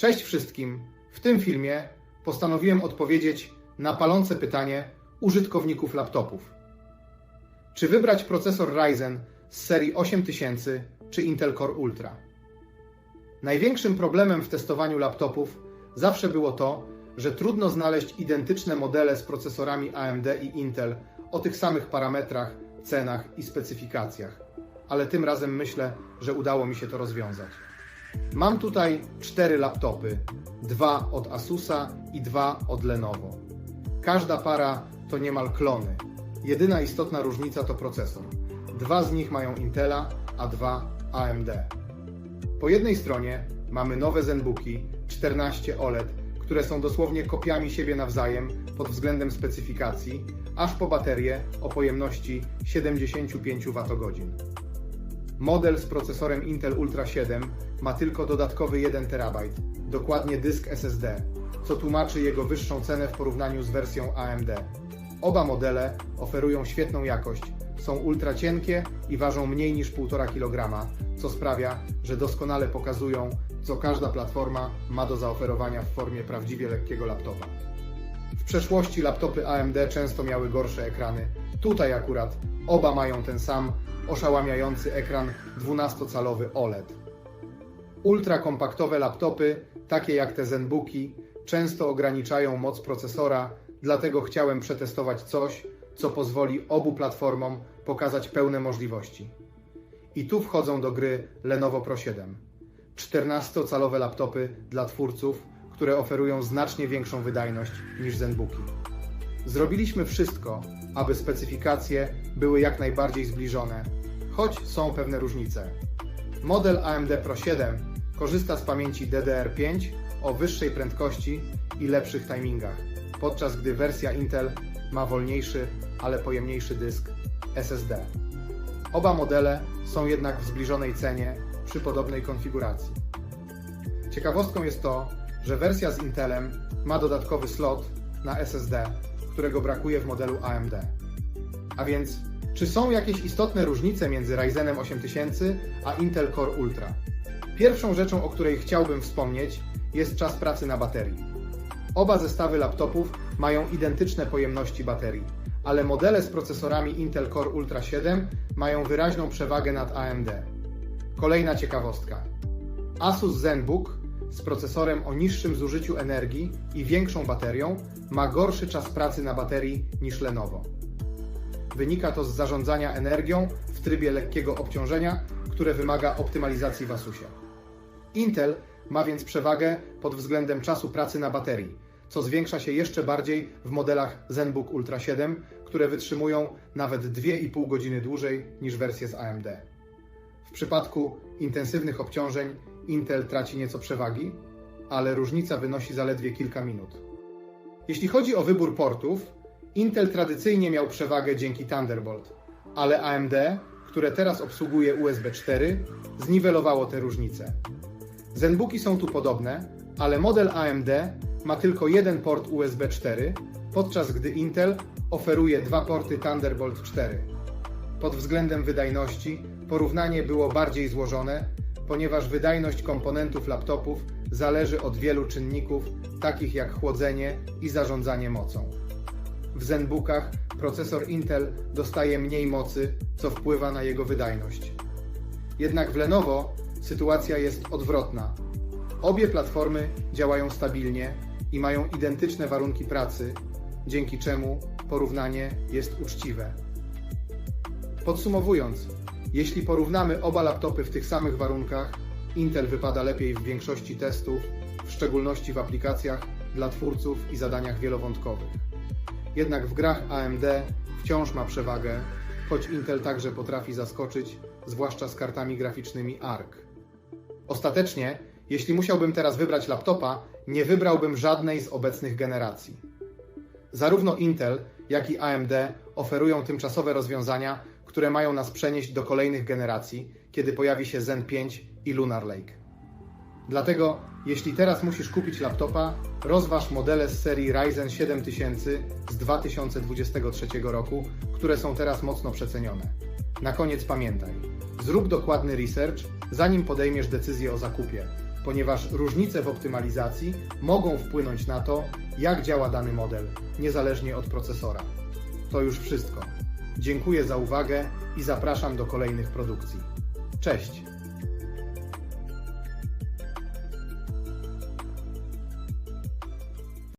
Cześć wszystkim! W tym filmie postanowiłem odpowiedzieć na palące pytanie użytkowników laptopów. Czy wybrać procesor Ryzen z serii 8000 czy Intel Core Ultra? Największym problemem w testowaniu laptopów zawsze było to, że trudno znaleźć identyczne modele z procesorami AMD i Intel o tych samych parametrach, cenach i specyfikacjach. Ale tym razem myślę, że udało mi się to rozwiązać. Mam tutaj cztery laptopy, dwa od Asusa i dwa od Lenovo. Każda para to niemal klony. Jedyna istotna różnica to procesor. Dwa z nich mają Intela, a dwa AMD. Po jednej stronie mamy nowe ZenBooki 14 OLED, które są dosłownie kopiami siebie nawzajem pod względem specyfikacji, aż po baterie o pojemności 75 Wh. Model z procesorem Intel Ultra 7 ma tylko dodatkowy 1 TB, dokładnie dysk SSD, co tłumaczy jego wyższą cenę w porównaniu z wersją AMD. Oba modele oferują świetną jakość, są ultra cienkie i ważą mniej niż 1,5 kg, co sprawia, że doskonale pokazują, co każda platforma ma do zaoferowania w formie prawdziwie lekkiego laptopa. W przeszłości laptopy AMD często miały gorsze ekrany. Tutaj akurat oba mają ten sam oszałamiający ekran 12-calowy OLED. Ultrakompaktowe laptopy, takie jak te ZenBooki, często ograniczają moc procesora, dlatego chciałem przetestować coś, co pozwoli obu platformom pokazać pełne możliwości. I tu wchodzą do gry Lenovo Pro 7. 14-calowe laptopy dla twórców, które oferują znacznie większą wydajność niż ZenBooki. Zrobiliśmy wszystko, aby specyfikacje były jak najbardziej zbliżone, choć są pewne różnice. Model AMD Pro 7 korzysta z pamięci DDR5 o wyższej prędkości i lepszych timingach, podczas gdy wersja Intel ma wolniejszy, ale pojemniejszy dysk SSD. Oba modele są jednak w zbliżonej cenie przy podobnej konfiguracji. Ciekawostką jest to, że wersja z Intelem ma dodatkowy slot na SSD, którego brakuje w modelu AMD. A więc, czy są jakieś istotne różnice między Ryzenem 8000 a Intel Core Ultra? Pierwszą rzeczą, o której chciałbym wspomnieć, jest czas pracy na baterii. Oba zestawy laptopów mają identyczne pojemności baterii, ale modele z procesorami Intel Core Ultra 7 mają wyraźną przewagę nad AMD. Kolejna ciekawostka. Asus ZenBook z procesorem o niższym zużyciu energii i większą baterią ma gorszy czas pracy na baterii niż Lenovo. Wynika to z zarządzania energią w trybie lekkiego obciążenia, które wymaga optymalizacji w Asusie. Intel ma więc przewagę pod względem czasu pracy na baterii, co zwiększa się jeszcze bardziej w modelach ZenBook Ultra 7, które wytrzymują nawet 2,5 godziny dłużej niż wersje z AMD. W przypadku intensywnych obciążeń Intel traci nieco przewagi, ale różnica wynosi zaledwie kilka minut. Jeśli chodzi o wybór portów, Intel tradycyjnie miał przewagę dzięki Thunderbolt, ale AMD, które teraz obsługuje USB 4, zniwelowało te różnice. Zenbooki są tu podobne, ale model AMD ma tylko jeden port USB 4, podczas gdy Intel oferuje dwa porty Thunderbolt 4. Pod względem wydajności porównanie było bardziej złożone, ponieważ wydajność komponentów laptopów zależy od wielu czynników, takich jak chłodzenie i zarządzanie mocą. W ZenBookach procesor Intel dostaje mniej mocy, co wpływa na jego wydajność. Jednak w Lenovo sytuacja jest odwrotna. Obie platformy działają stabilnie i mają identyczne warunki pracy, dzięki czemu porównanie jest uczciwe. Podsumowując, jeśli porównamy oba laptopy w tych samych warunkach, Intel wypada lepiej w większości testów, w szczególności w aplikacjach dla twórców i zadaniach wielowątkowych. Jednak w grach AMD wciąż ma przewagę, choć Intel także potrafi zaskoczyć, zwłaszcza z kartami graficznymi ARC. Ostatecznie, jeśli musiałbym teraz wybrać laptopa, nie wybrałbym żadnej z obecnych generacji. Zarówno Intel, jak i AMD oferują tymczasowe rozwiązania, które mają nas przenieść do kolejnych generacji, kiedy pojawi się Zen 5 i Lunar Lake. Dlatego, jeśli teraz musisz kupić laptopa, rozważ modele z serii Ryzen 7000 z 2023 roku, które są teraz mocno przecenione. Na koniec pamiętaj, zrób dokładny research, zanim podejmiesz decyzję o zakupie, ponieważ różnice w optymalizacji mogą wpłynąć na to, jak działa dany model, niezależnie od procesora. To już wszystko. Dziękuję za uwagę i zapraszam do kolejnych produkcji. Cześć!